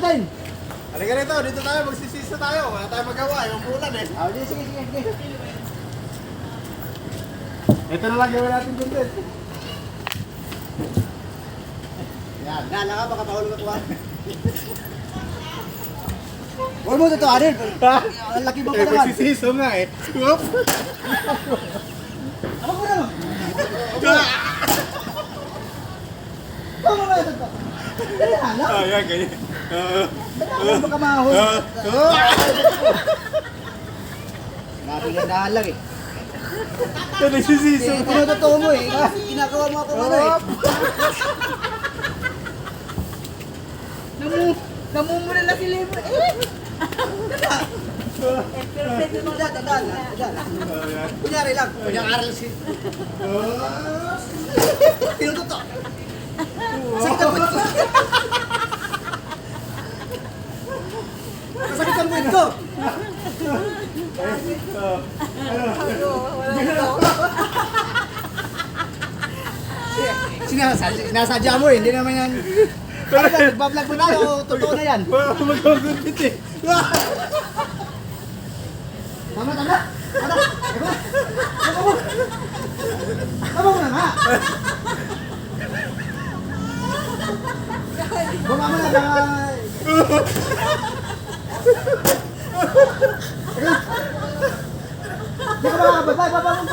natin. Halika rito, dito tayo, magsisisa tayo. Wala tayong magawa, yung bulan eh. Ah, sige, sige, sige. Ito na lang gawin natin dun din. Yan, nala ka, baka mahulog at one. Huwag mo ito, Adil. Ang laki mo Eh, pa naman. magsisiso nga eh. Whoop! Ako mo naman. Tama ba ito? Dali na, no? Ah, yan, ganyan. Ah, Dali na, baka mahulog. ah, ah. Grabe na nahalang eh. Ito, nagsisiso. Eh, Tinutotoo mo eh. Ginagawa mo ako ano eh. Namu, namumula na si Lemo. Eh! Dadan, dadan. Ah, yan. Kunyari lang. Kunyari aral si... Ah. Tinutotoo. Buwit ko. Sinasadya, sinasadya mo eh, hindi naman yan. Talaga, nagbablog mo tayo, totoo na yan. Wala akong magkakagupit eh. Tama, tama. Tama. Tama. Tama mo. Tama mo na nga. Bumama na, baka... Di ka makakababa, baba mo.